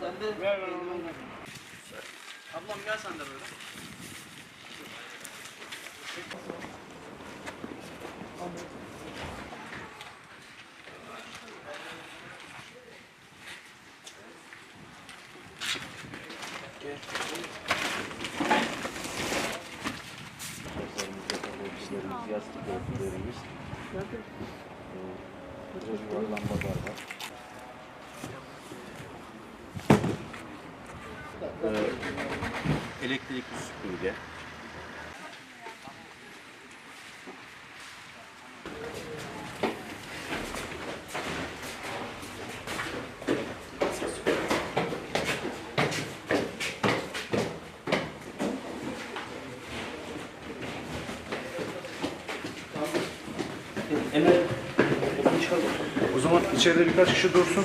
Sen de ver ver Ablam gel sen de böyle. Yastık örtülerimiz. Ee, Burada lambalar var. Ee, elektrikli süpürge. O zaman içeride birkaç kişi dursun.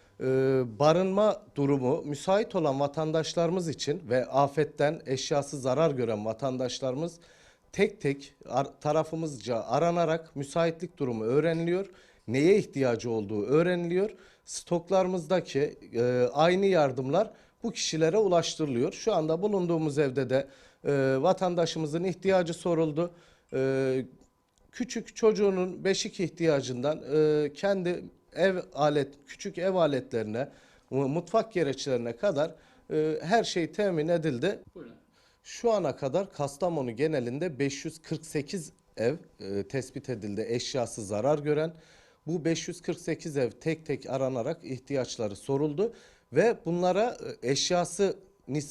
e, barınma durumu müsait olan vatandaşlarımız için ve afetten eşyası zarar gören vatandaşlarımız tek tek ar- tarafımızca aranarak müsaitlik durumu öğreniliyor. Neye ihtiyacı olduğu öğreniliyor. Stoklarımızdaki e, aynı yardımlar bu kişilere ulaştırılıyor. Şu anda bulunduğumuz evde de e, vatandaşımızın ihtiyacı soruldu. E, küçük çocuğunun beşik ihtiyacından e, kendi ev alet küçük ev aletlerine mu- mutfak gereçlerine kadar e, her şey temin edildi. Şu ana kadar Kastamonu genelinde 548 ev e, tespit edildi eşyası zarar gören. Bu 548 ev tek tek aranarak ihtiyaçları soruldu ve bunlara e, eşyası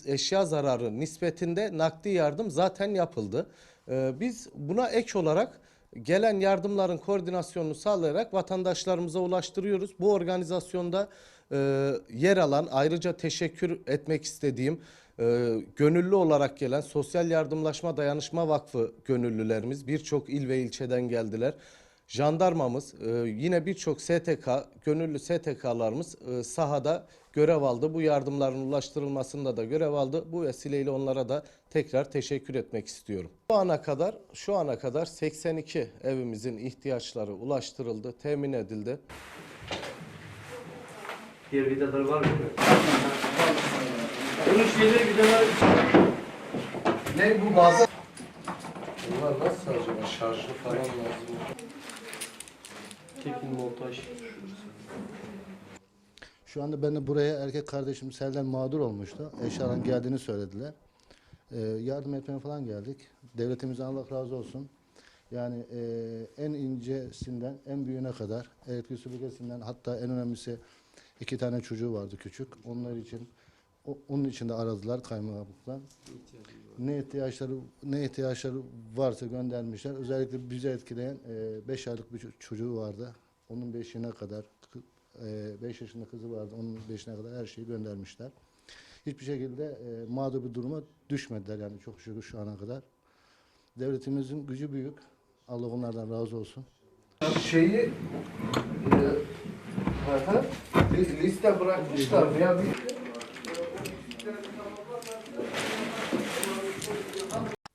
eşya zararı nispetinde nakdi yardım zaten yapıldı. E, Biz buna ek olarak gelen yardımların koordinasyonunu sağlayarak vatandaşlarımıza ulaştırıyoruz. Bu organizasyonda e, yer alan ayrıca teşekkür etmek istediğim e, gönüllü olarak gelen Sosyal Yardımlaşma Dayanışma Vakfı gönüllülerimiz birçok il ve ilçeden geldiler. Jandarmamız e, yine birçok STK, gönüllü STK'larımız e, sahada görev aldı. Bu yardımların ulaştırılmasında da görev aldı. Bu vesileyle onlara da tekrar teşekkür etmek istiyorum. Şu ana kadar şu ana kadar 82 evimizin ihtiyaçları ulaştırıldı, temin edildi. Diğer vidaları var mı? Bunun şeyleri vidaları... Ne bu bazı? Bunlar nasıl acaba şarjı falan lazım? Tekin montaj. Şu anda ben de buraya erkek kardeşim selden mağdur olmuştu. Eşyaların geldiğini söylediler. Ee, yardım etmeye falan geldik. Devletimizden Allah razı olsun. Yani e, en incesinden en büyüğüne kadar elektrik süpürgesinden hatta en önemlisi iki tane çocuğu vardı küçük. Onlar için onun için de aradılar kaymakamlıktan. Ne ihtiyaçları ne ihtiyaçları varsa göndermişler. Özellikle bizi etkileyen 5 aylık bir ço- çocuğu vardı. Onun beşine kadar 5 yaşında kızı vardı. Onun beşine kadar her şeyi göndermişler. Hiçbir şekilde e, mağdur bir duruma düşmediler yani çok şükür şu ana kadar. Devletimizin gücü büyük. Allah onlardan razı olsun. Şeyi e, bir liste bırakmışlar veya bir